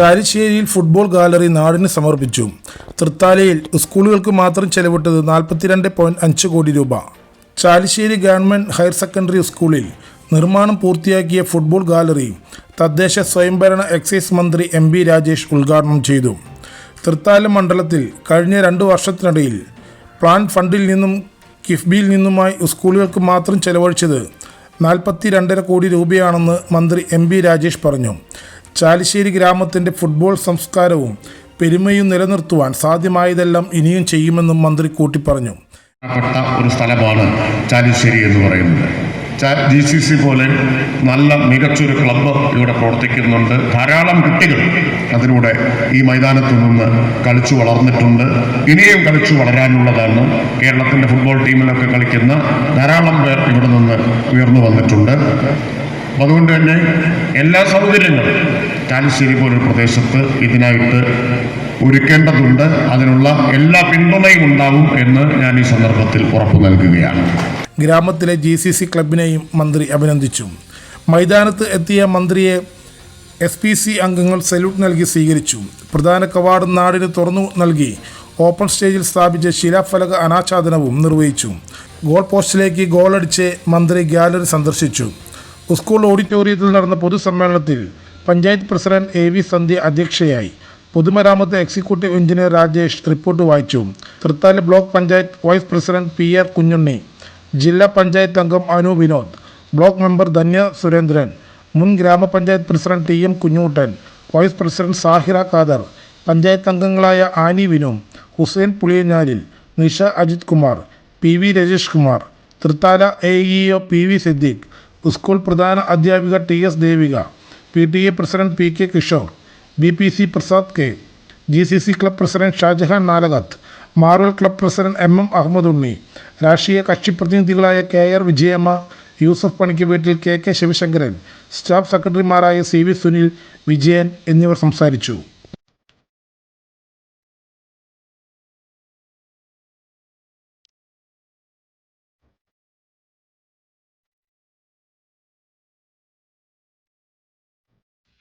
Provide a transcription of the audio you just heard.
ചാലിശ്ശേരിയിൽ football gallery നാടിന് സമർപ്പിച്ചു. തൃത്താലയിൽ സ്കൂളുകൾക്ക് മാത്രം ചെലവിട്ടത് നാൽപ്പത്തിരണ്ട് പോയിന്റ് അഞ്ച് കോടി രൂപ. ചാലിശ്ശേരി ഗവൺമെന്റ് ഹയർ സെക്കൻഡറി സ്കൂളിൽ നിർമ്മാണം പൂർത്തിയാക്കിയ ഫുട്ബോൾ ഗാലറി തദ്ദേശ സ്വയംഭരണ എക്സൈസ് മന്ത്രി എം ബി രാജേഷ് ഉദ്ഘാടനം ചെയ്തു. തൃത്താല മണ്ഡലത്തിൽ കഴിഞ്ഞ രണ്ടു വർഷത്തിനിടയിൽ പ്ലാൻ ഫണ്ടിൽ നിന്നും കിഫ്ബിയിൽ നിന്നുമായി സ്കൂളുകൾക്ക് മാത്രം ചെലവഴിച്ചത് നാൽപ്പത്തി രണ്ടര കോടി രൂപയാണെന്ന് മന്ത്രി എം ബി രാജേഷ് പറഞ്ഞു. ചാലിശ്ശേരി ഗ്രാമത്തിന്റെ ഫുട്ബോൾ സംസ്കാരവും പെരുമയും നിലനിർത്തുവാൻ സാധ്യമായതെല്ലാം ഇനിയും ചെയ്യുമെന്നും മന്ത്രി കൂട്ടിപ്പറഞ്ഞു. ഒരു സ്ഥലമാണ് ചാലിശ്ശേരി എന്ന് പറയുന്നത്. ജി സി സി പോലെ നല്ല മികച്ചൊരു ക്ലബ്ബ് ഇവിടെ പ്രവർത്തിക്കുന്നുണ്ട്. ധാരാളം കുട്ടികൾ അതിലൂടെ ഈ മൈതാനത്തു നിന്ന് കളിച്ചു വളർന്നിട്ടുണ്ട്. ഇനിയും കളിച്ചു വളരാനുള്ളതാണ് കേരളത്തിന്റെ ഫുട്ബോൾ ടീമിലൊക്കെ കളിക്കുന്ന ധാരാളം പേർ ഇവിടെ നിന്ന് ഉയർന്നു വന്നിട്ടുണ്ട്. അതുകൊണ്ട് തന്നെ എല്ലാ സൗകര്യങ്ങളും കാലശ്ശേരി പോലൊരു പ്രദേശത്ത് ഇതിനായിട്ട് ഒരുക്കേണ്ടതുണ്ട്. അതിനുള്ള എല്ലാ പിന്തുണയും ഉണ്ടാവും എന്ന് ഞാൻ ഈ സന്ദർഭത്തിൽ ഉറപ്പു നൽകുകയാണ്. ഗ്രാമത്തിലെ ജി സി സി ക്ലബിനെയും മന്ത്രി അഭിനന്ദിച്ചു. മൈതാനത്ത് എത്തിയ മന്ത്രിയെ എസ് പി സി അംഗങ്ങൾ സല്യൂട്ട് നൽകി സ്വീകരിച്ചു. പ്രധാന കവാടം നാടിന് തുറന്നു നൽകി. ഓപ്പൺ സ്റ്റേജിൽ സ്ഥാപിച്ച ശിലാഫലക അനാച്ഛാദനവും നിർവഹിച്ചു. ഗോൾ പോസ്റ്റിലേക്ക് ഗോളടിച്ച് മന്ത്രി ഗാലറി സന്ദർശിച്ചു. സ്കൂൾ ഓഡിറ്റോറിയത്തിൽ നടന്ന പൊതുസമ്മേളനത്തിൽ panchayat president A V Sandhya അധ്യക്ഷയായി പൊതുമരാമത്ത് എക്സിക്യൂട്ടീവ് എഞ്ചിനീയർ രാജേഷ് റിപ്പോർട്ട് വായിച്ചു. Thrithala block panchayat vice president P R Kunhunni ജില്ലാ പഞ്ചായത്ത് അംഗം അനു വിനോദ് ബ്ലോക്ക് മെമ്പർ ധന്യ സുരേന്ദ്രൻ മുൻ ഗ്രാമപഞ്ചായത്ത് president T M Kunhoottan vice president Sahira Khader panchayat അംഗങ്ങളായ Annie Vinu Hussain Puliyanhalil Nisha Ajith Kumar P V Rajesh Kumar Thrithala A E O P V Siddique school പ്രധാന അധ്യാപിക T S Devika P T A president P K Kishore B P C Prasad K G C C club president Shajahan Nalakath Marvel club president M M Ahammed Unni രാഷ്ട്രീയ കക്ഷി പ്രതിനിധികളായ K R Vijayamma Yusuf പണിക്ക് വീട്ടിൽ K K Sivasankaran staff സെക്രട്ടറിമാരായ C V Sunil Vijayan എന്നിവർ സംസാരിച്ചു.